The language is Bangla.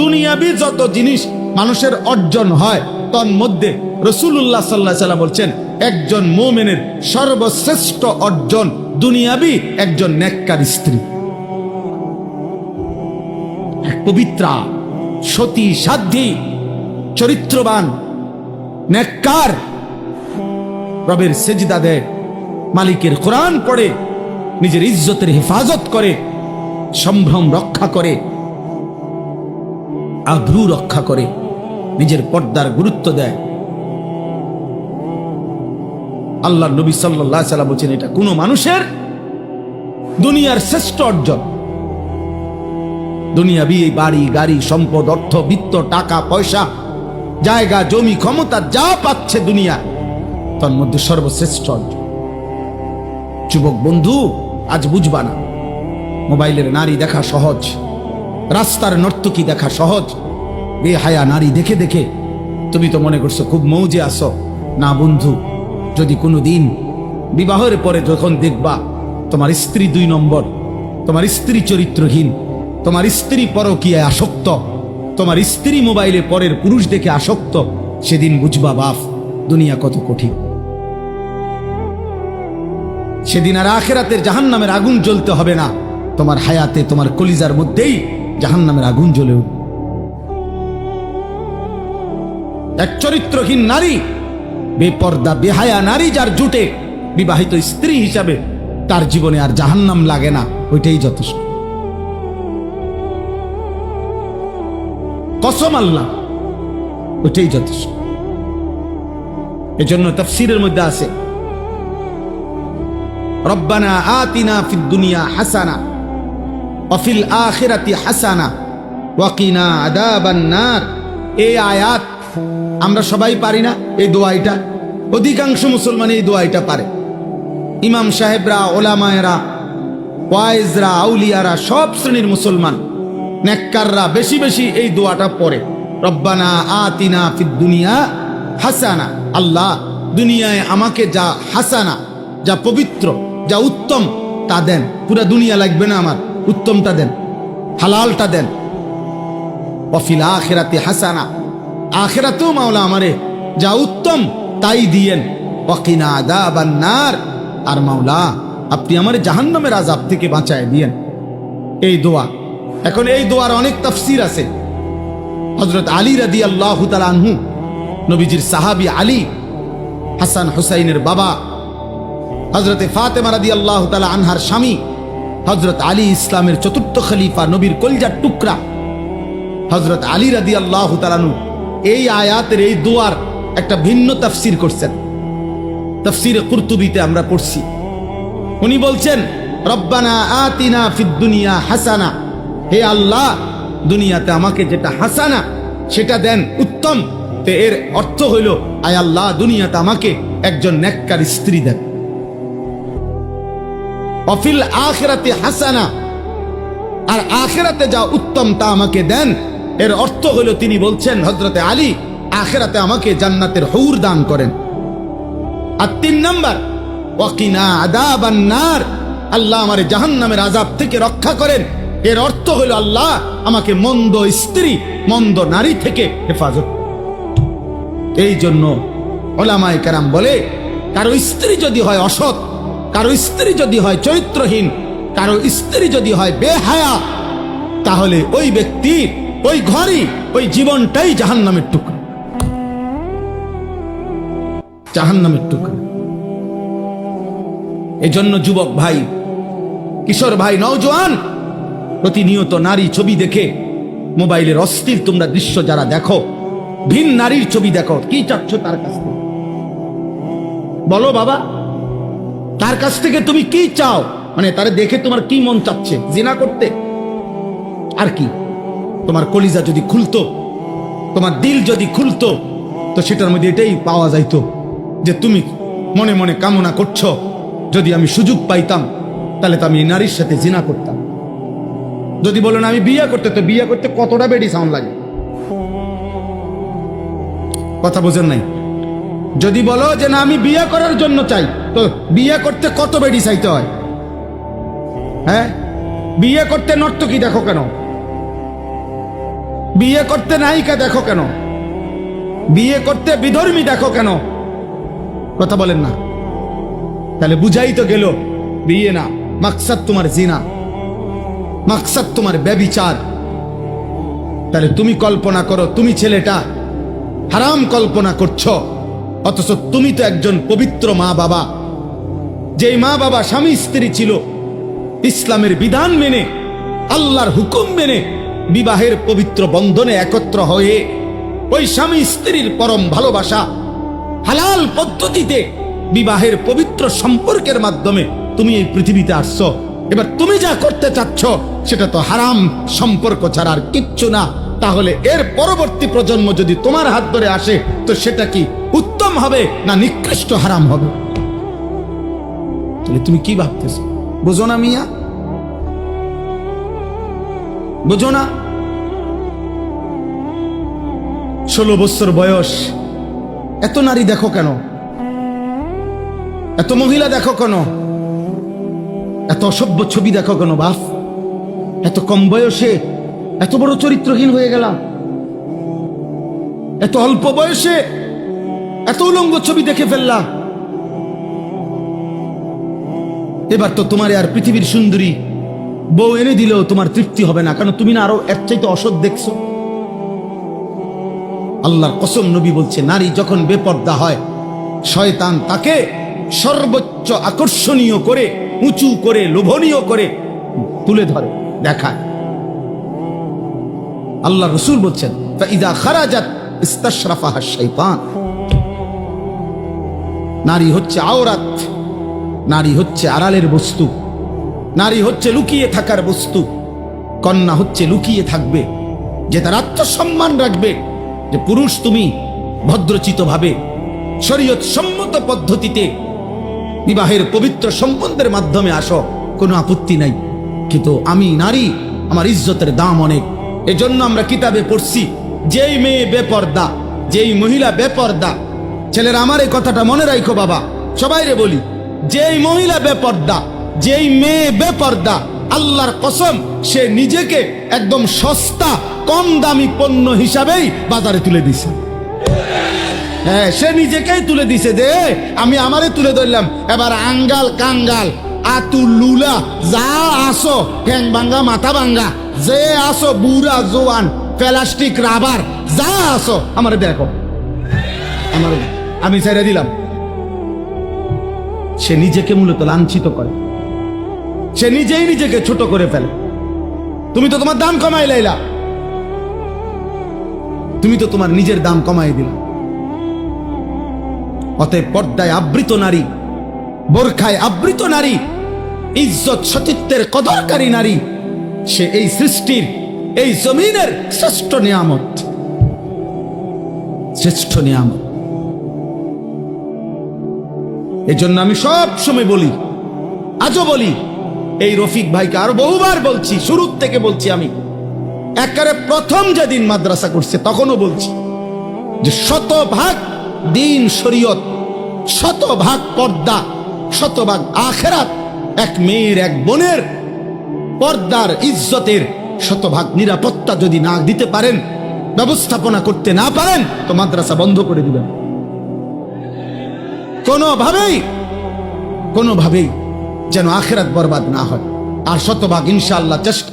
দুনিয়াবি যত জিনিস মানুষের অর্জন হয়, তন্মধ্যে রসুল্লাহ সাল্লাহ সাল্লাম বলছেন, একজন মোমেনের সর্বশ্রেষ্ঠ অর্জন দুনিয়াবি একজন নেককার স্ত্রী। পবিত্রা, সতী সাধ্যী চরিত্রবান, নেককার রবের সেজদা দেয়, মালিকের কোরআন পড়ে, নিজের ইজ্জতের হেফাজত করে, সম্ভ্রম রক্ষা করে আভ্রু রক্ষা করে, নিজের পর্দার গুরুত্ব দেয়। আল্লাহ নবী সাল্লাহ সাল্লাম বলছেন, এটা কোনো মানুষের দুনিয়ার শ্রেষ্ঠ অর্জন। দুনিয়া বিয়ে বাড়ি, গাড়ি, সম্পদ, অর্থ, বিত্ত, টাকা, পয়সা, জায়গা, জমি, ক্ষমতা যা পাচ্ছে দুনিয়া তার মধ্যে সর্বশ্রেষ্ঠ অর্জন। যুবক বন্ধু, আজ বুঝবা না, মোবাইলের নারী দেখা সহজ, রাস্তার নর্তকী দেখা সহজ বেহায়া নারী, দেখে দেখে। তুমি তো মনে করছ, খুব মৌজে আসো না বন্ধু, যদি কোনো দিন বিবাহের পরে যখন দেখবা তোমার স্ত্রী দুই নম্বর, তোমার স্ত্রী চরিত্রহীন, তোমার স্ত্রী পরকীয়ায় আসক্ত, তোমার স্ত্রী মোবাইলে পরের পুরুষ দেখে আসক্ত, সেদিন বুঝবা বাপ, দুনিয়া কত কঠিন। সেদিন আর আখেরাতের জাহান নামের আগুন জ্বলতে হবে না। তোমার হায়াতে, তোমার কলিজার মধ্যেই জাহান নামের আগুন জ্বলে উঠবে। এক চরিত্রহীন নারী, বেপর্দা, বেহায়া নারী যার জুটে বিবাহিত স্ত্রী হিসাবে তার জীবনে আর জাহান্নাম লাগে না, ওইটাই যথেষ্ট। কসম আল্লাহ, ওইটাই যথেষ্ট। এজন্য তফসিরের মধ্যে আছে, রব্বানা আতিনা ফিদ দুনিয়া হাসানা অফিল আখিরাতি হাসানা ওয়াকিনা আদাবান নার। এই আয়াত আমরা সবাই পারি না এই দোয়াইটা অধিকাংশ মুসলমান এই দোয়াইটা পারে। ইমাম সাহেবরা, ওলামায়েরা, ওয়াইজরা, আউলিয়ারা, সব শ্রেণির মুসলমান, নেককাররা বেশি বেশি এই দোয়াটা পড়ে। রব্বানা আতিনা ফিদ দুনিয়া হাসানা। আল্লাহ দুনিয়ায় আমাকে যা হাসানা, যা পবিত্র, যা উত্তম তা দেন। পুরা দুনিয়া লাগবে না আমার, উত্তমটা দেন, হালালটা দেন। অফিল আখেরাতে হাসানা। আখেরাতেও মাওলা আমারে যা উত্তম তাই দিয়েন। ওয়াকিনা আদাবান নার। আর মাওলা, আপনি আমার জাহান্নামের আজাব থেকে বাঁচায় দিয়েন। এই দোয়া, এখন এই দোয়ার অনেক তাফসির আছে। হজরত আলী রাদি আল্লাহ আনহু, নবীজির সাহাবি আলী, হাসান হুসাইনের বাবা হজরতে ফাতেমা রাদি আল্লাহ তালা আনহার স্বামী হজরত আলী ইসলামের চতুর্থ খলিফা নবীর কলজার টুকরা হজরত আলী রাদি আল্লাহ তালানু এই আয়াতের এই দোয়ার একটা ভিন্ন তাফসির করছেন। তাফসিরে কুর্তুবিতে আমরা পড়ছি। উনি বলছেন, রব্বানা আতিনা ফিদ দুনিয়া হাসানা। হে আল্লাহ, দুনিয়াতে আমাকে যেটা হাসানা, সেটা দেন উত্তম। তো এর অর্থ হইল, আয় আল্লাহ, দুনিয়াতে আমাকে একজন নেককার স্ত্রী দেন। অফিল আখেরাতে হাসানা, আর আখেরাতে যা উত্তম তা আমাকে দেন এর অর্থ হলো তিনি বলছেন হজরতে আলী আখেরাতে আমাকে জান্নাতের হৌর দান করেন। আর তিন নাম্বার, ওয়াকিনা আল্লাহ আমার জাহান নামের আজাব থেকে রক্ষা করেন। এর অর্থ হলো আল্লাহ আমাকে মন্দ স্ত্রী, মন্দ নারী থেকে হেফাজত। এই জন্য ওলামায় কারাম বলে, কারও স্ত্রী যদি হয় অসৎ, কারও স্ত্রী যদি হয় চরিত্রহীন, কারও স্ত্রী যদি হয় বেহায়া, তাহলে ওই ব্যক্তির ওই ঘরই, ওই জীবনটাই জাহান নামের টুকরো। জাহান নামের টুকরো। এজন্য যুবক ভাই, কিশোর ভাই, নওজোয়ান, প্রতিনিয়ত নারী ছবি দেখে মোবাইলের অস্থির তোমরা দৃশ্য যারা দেখো, ভিন নারীর ছবি দেখো, কি চাচ্ছ তার কাছ থেকে? বলো বাবা, তার কাছ থেকে তুমি কি চাও? মানে তারে দেখে তোমার কি মন চাচ্ছে? জিনা করতে। আর কি? তোমার কলিজা যদি খুলতো, তোমার দিল যদি খুলতো, তো সেটার মধ্যে এটাই পাওয়া যাইতো যে তুমি মনে মনে কামনা করছ, যদি আমি সুযোগ পাইতাম, তাহলে তো আমি নারীর সাথে জিনা করতাম। যদি বলো না, আমি বিয়ে করতে, তো বিয়ে করতে কতটা বেডি সাউন্ড লাগে? কথা বোঝেন নাই? যদি বলো যে না, আমি বিয়ে করার জন্য চাই, তো বিয়ে করতে কত বেডি চাইতে হয়? হ্যাঁ? বিয়ে করতে নর্তকী দেখো কেন? বিয়ে করতে নায়িকা দেখো কেন? বিয়ে করতে বিধর্মী দেখো কেন? কথা বলেন না। তাহলে বুঝাই তো গেল, বিয়ে না, মাকসাদ তোমার জিনা, মাকসাদ তোমার ব্যবিচার। তাহলে তুমি কল্পনা করো, তুমি ছেলেটা হারাম কল্পনা করছ, অথচ তুমি তো একজন পবিত্র মা বাবা। যেই মা বাবা স্বামী স্ত্রী ছিল, ইসলামের বিধান মেনে, আল্লাহর হুকুম মেনে বিবাহের পবিত্র বন্ধনে একত্র হয়ে ওই স্বামী স্ত্রীর পরম ভালোবাসা হালাল পদ্ধতিতে বিবাহের পবিত্র সম্পর্কের মাধ্যমে তুমি এই পৃথিবীতে আসছো। এবার তুমি যা করতে চাচ্ছ, সেটা তো হারাম, সম্পর্ক ছাড়া আর কিচ্ছু না। তাহলে এর পরবর্তী প্রজন্ম যদি তোমার হাত ধরে আসে, তো সেটা কি উত্তম হবে না নিকৃষ্ট হারাম হবে? তুমি কি ভাবতেছো? বুঝো না মিয়া। বুঝো না? ষোলো বছর বয়স। এত নারী দেখো কেন? এত মহিলা দেখো কেন? এত অসভ্য ছবি দেখো কেন, বাপ? এত কম বয়সে এত বড় চরিত্রহীন হয়ে গেলাম। এত অল্প বয়সে এত উলঙ্গ ছবি দেখে ফেললাম। এবার তো তোমার আর পৃথিবীর সুন্দরী বউ এনে দিলেও তোমার তৃপ্তি হবে না, কারণ তুমি না আরও এর চাইতে অসৎ দেখছ। আল্লাহর কসম নবী বলছে, নারী যখন বেপর্দা হয়, শয়তান তাকে সর্বোচ্চ আকর্ষণীয় করে, উঁচু করে, লোভনীয় করে তুলে ধরে, দেখায়। আল্লাহ রসুল বলছেন নারী হচ্ছে আওরাত, নারী হচ্ছে আড়ালের বস্তু। নারী হচ্ছে লুকিয়ে থাকার বস্তু, কন্যা হচ্ছে লুকিয়ে থাকবে, যে তার আত্মসম্মান রাখবে, যে পুরুষ তুমি ভদ্রচিত ভাবে শরীয়ত সম্মত পদ্ধতিতে বিবাহের পবিত্র সম্বন্ধের মাধ্যমে আসো, কোনো আপত্তি নাই। কিন্তু আমি নারী, আমার ইজ্জতের দাম অনেক। এজন্য আমরা কিতাবে পড়ছি, যেই মেয়ে বেপর্দা, যেই মহিলা বেপর্দা, ছেলেরা আমার এই কথাটা মনে রাখো বাবা, সবাইরে বলি, যেই মহিলা বেপর্দা যেই মেয়ে বেপর্দা, আল্লাহর কসম, সে নিজেকে একদম সস্তা, কম দামি পণ্য হিসাবেই বাজারে তুলে দিছে। হ্যাঁ সে নিজেকেই তুলে দিছে যে, আমি আমারে তুলে ধরলাম। এবার আঙ্গাল, কাঙ্গাল, আতু, লুলা, যা আসো, ঠ্যাং ভাঙ্গা, মাথা ভাঙ্গা, যে আসো, বুড়া, জোয়ান, প্লাস্টিক, রাবার, যা আসো, আমারে দেখো। আমার আমি ছেড়ে দিলাম। সে নিজেকে মূলত লাঞ্ছিত করে। সে নিজেই নিজেকে ছোট করে ফেলে। তুমি তো তোমার দাম কমাই লাইলা। তুমি তো তোমার নিজের দাম কমাই দিলা। অতএব পর্দায় আবৃত নারী, বোরখায় আবৃত নারী, ইজ্জত সতীত্বের কদরকারী নারী, সে এই সৃষ্টির, এই জমিনের শ্রেষ্ঠ নিয়ামত। শ্রেষ্ঠ নিয়ামত। এজন্য আমি সব সময় বলি, আজও বলি এই রফিক ভাইকে আরও বহুবার বলছি, শুরুর থেকে বলছি আমি। একারে প্রথম যেদিন মাদ্রাসা করছে, তখনও বলছি যে শতভাগ দিন শরীয়ত, শতভাগ পর্দা, শতভাগ আখেরাত, এক মেয়ের, এক বোনের পর্দার ইজ্জতের শতভাগ নিরাপত্তা যদি না দিতে পারেন, ব্যবস্থাপনা করতে না পারেন, তো মাদ্রাসা বন্ধ করে দিবেন। কোনোভাবেই কোনোভাবেই যেন আখেরাত বরবাদ না হয়। আর শতভাগ ইনশাআল্লাহ চেষ্টা